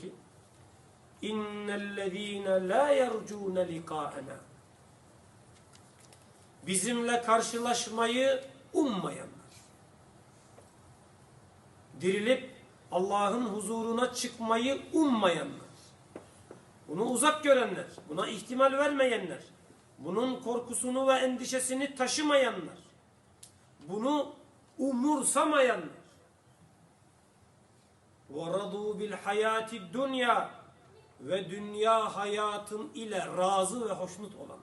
diyor ki İnnellezîne lâ yercûne likâena Bizimle karşılaşmayı ummayanlar. Dirilip Allah'ın huzuruna çıkmayı ummayanlar. Bunu uzak görenler, buna ihtimal vermeyenler, bunun korkusunu ve endişesini taşımayanlar, bunu umursamayanlar. وَرَضُوا بِالْحَيَاتِ الدُّنْيَا Ve dünya hayatın ile razı ve hoşnut olanlar.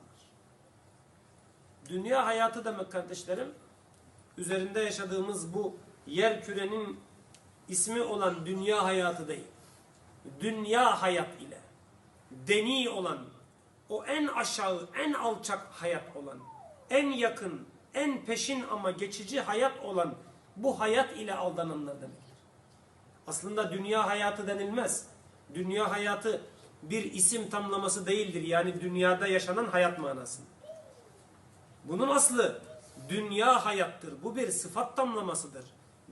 Dünya hayatı demek kardeşlerim, üzerinde yaşadığımız bu yer kürenin ismi olan dünya hayatı değil. Dünya hayat ile deni olan, o en aşağı, en alçak hayat olan, en yakın, en peşin ama geçici hayat olan bu hayat ile aldananlar demektir. Aslında dünya hayatı denilmez. Dünya hayatı bir isim tamlaması değildir. Yani dünyada yaşanan hayat manasında. Bunun aslı dünya hayattır. Bu bir sıfat tamlamasıdır.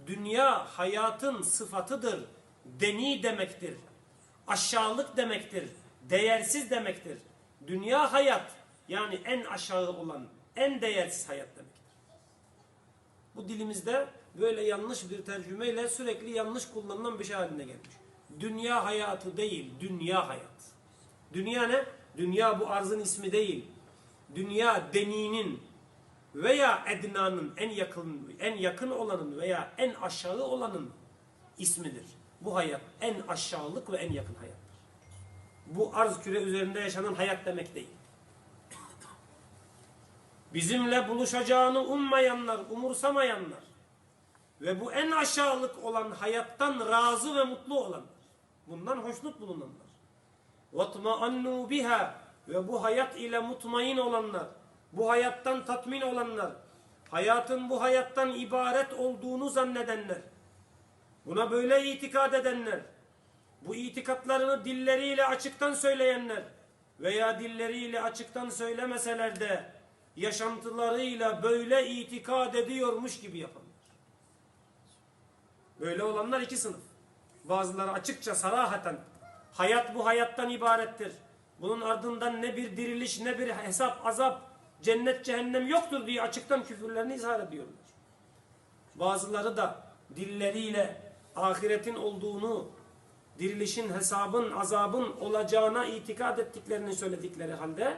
Dünya hayatın sıfatıdır. Deni demektir. Aşağılık demektir. Değersiz demektir. Dünya hayat yani en aşağı olan, en değersiz hayat demektir. Bu dilimizde böyle yanlış bir tercümeyle sürekli yanlış kullanılan bir şey haline gelmiş. Dünya hayatı değil, dünya hayat. Dünya ne? Dünya bu arzın ismi değil. Dünya deninin veya ednanın en yakın en yakın olanın veya en aşağı olanın ismidir. Bu hayat en aşağılık ve en yakın hayattır. Bu arz küre üzerinde yaşanan hayat demek değil. Bizimle buluşacağını ummayanlar, umursamayanlar ve bu en aşağılık olan hayattan razı ve mutlu olanlar. Bundan hoşnut bulunanlar. وَطْمَأَنُّوا biha Ve bu hayat ile mutmain olanlar. Bu hayattan tatmin olanlar. Hayatın bu hayattan ibaret olduğunu zannedenler. Buna böyle itikad edenler. Bu itikatlarını dilleriyle açıktan söyleyenler veya dilleriyle açıktan söylemeseler de yaşantılarıyla böyle itikad ediyormuş gibi yapanlar. Böyle olanlar iki sınıf. Bazıları açıkça sarahaten hayat bu hayattan ibarettir. Bunun ardından ne bir diriliş ne bir hesap azap cennet cehennem yoktur diye açıktan küfürlerini izhar ediyorlar. Bazıları da dilleriyle ahiretin olduğunu, dirilişin, hesabın, azabın olacağına itikad ettiklerini söyledikleri halde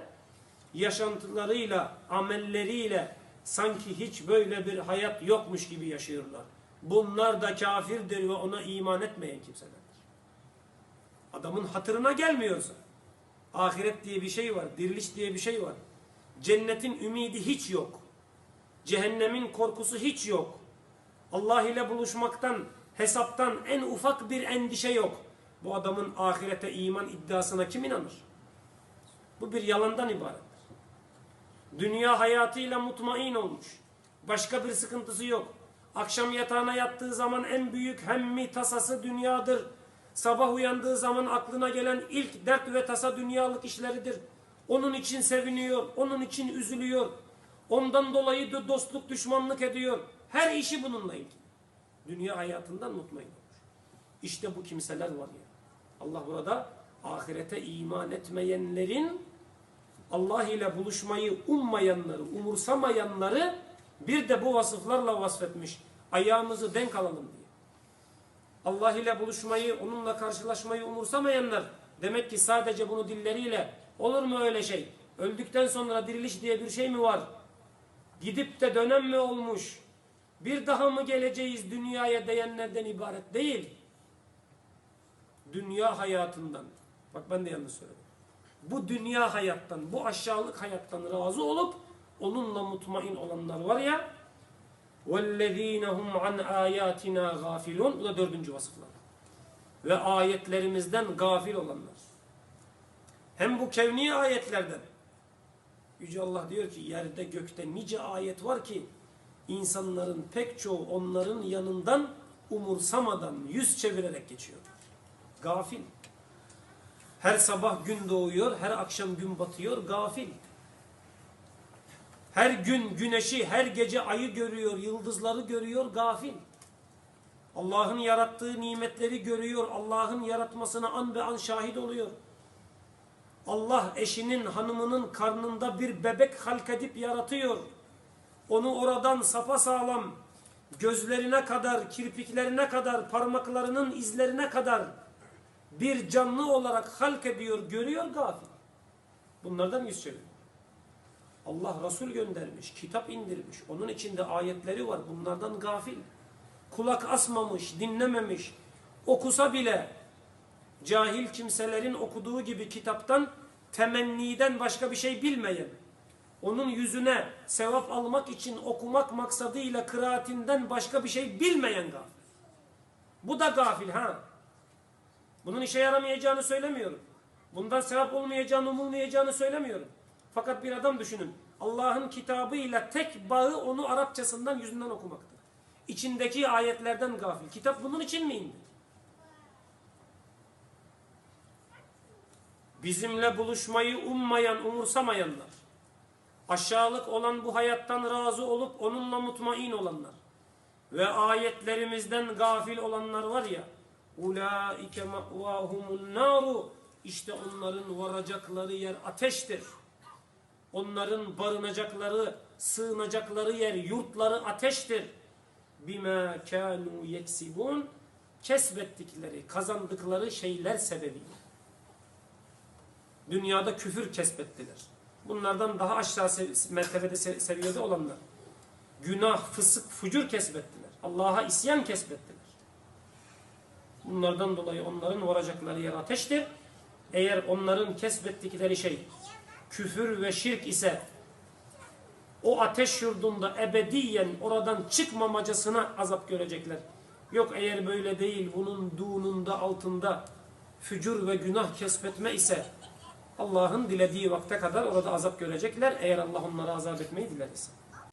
yaşantılarıyla, amelleriyle sanki hiç böyle bir hayat yokmuş gibi yaşıyorlar. Bunlar da kafirdir ve ona iman etmeyen kimselerdir. Adamın hatırına gelmiyorsa, ahiret diye bir şey var, diriliş diye bir şey var. Cennetin ümidi hiç yok. Cehennemin korkusu hiç yok. Allah ile buluşmaktan, hesaptan en ufak bir endişe yok. Bu adamın ahirete iman iddiasına kim inanır? Bu bir yalandan ibarettir. Dünya hayatıyla mutmain olmuş. Başka bir sıkıntısı yok. Akşam yatağına yattığı zaman en büyük hemmi tasası dünyadır. Sabah uyandığı zaman aklına gelen ilk dert ve tasa dünyalık işleridir. Onun için seviniyor, onun için üzülüyor. Ondan dolayı da dostluk, düşmanlık ediyor. Her işi bununla ilgili. Dünya hayatından mutmain olmuş. İşte bu kimseler var ya. Allah burada ahirete iman etmeyenlerin Allah ile buluşmayı ummayanları, umursamayanları bir de bu vasıflarla vasfetmiş. Ayağımızı denk alalım diye. Allah ile buluşmayı, onunla karşılaşmayı umursamayanlar demek ki sadece bunu dilleriyle olur mu öyle şey? Öldükten sonra diriliş diye bir şey mi var? Gidip de dönem mi olmuş? Bir daha mı geleceğiz dünyaya diyenlerden ibaret değil. Dünya hayatından. Bak ben de yanlış söyledim. Bu dünya hayattan, bu aşağılık hayattan razı olup onunla mutmain olanlar var ya وَالَّذ۪ينَ هُمْ عَنْ آيَاتِنَا غَافِلُونَ Bu da dördüncü vasıflar. Ve ayetlerimizden gafil olanlar. Hem bu kevni ayetlerden. Yüce Allah diyor ki yerde gökte nice ayet var ki insanların pek çoğu onların yanından umursamadan yüz çevirerek geçiyor. Gafil. Her sabah gün doğuyor, her akşam gün batıyor, gafil. Her gün güneşi, her gece ayı görüyor, yıldızları görüyor, gafil. Allah'ın yarattığı nimetleri görüyor. Allah'ın yaratmasına an be an şahit oluyor. Allah eşinin hanımının karnında bir bebek halk edip yaratıyor. Onu oradan sapasağlam gözlerine kadar, kirpiklerine kadar, parmaklarının izlerine kadar bir canlı olarak halk ediyor, görüyor gafil. Bunlardan yüz çeviriyor. Allah Resul göndermiş, kitap indirmiş. Onun içinde ayetleri var. Bunlardan gafil. Kulak asmamış, dinlememiş. Okusa bile cahil kimselerin okuduğu gibi kitaptan temenniden başka bir şey bilmeyen, onun yüzüne sevap almak için okumak maksadıyla kıraatinden başka bir şey bilmeyen gafil. Bu da gafil ha. Bunun işe yaramayacağını söylemiyorum. Bundan sevap olmayacağını, umulmayacağını söylemiyorum. Fakat bir adam düşünün. Allah'ın kitabıyla tek bağı onu Arapçasından yüzünden okumaktır. İçindeki ayetlerden gafil. Kitap bunun için mi indi? Bizimle buluşmayı ummayan, umursamayanlar. Aşağılık olan bu hayattan razı olup onunla mutmain olanlar. Ve ayetlerimizden gafil olanlar var ya. Ulaike ma'vahumun naru. İşte onların varacakları yer ateştir. Onların barınacakları, sığınacakları yer, yurtları ateştir. Bima kanu yeksibun. Kesbettikleri, kazandıkları şeyler sebebiyle. Dünyada küfür kesbettiler. Bunlardan daha aşağı mertebede se- seviyede olanlar. Günah, fısık, fucur kesbettiler. Allah'a isyan kesbettiler. Bunlardan dolayı onların varacakları yer ateştir. Eğer onların kesbettikleri şey küfür ve şirk ise o ateş yurdunda ebediyen oradan çıkmamacasına azap görecekler. Yok eğer böyle değil bununduğununda altında fücur ve günah kesbetme ise Allah'ın dilediği vakte kadar orada azap görecekler eğer Allah onları azap etmeyi dilerse.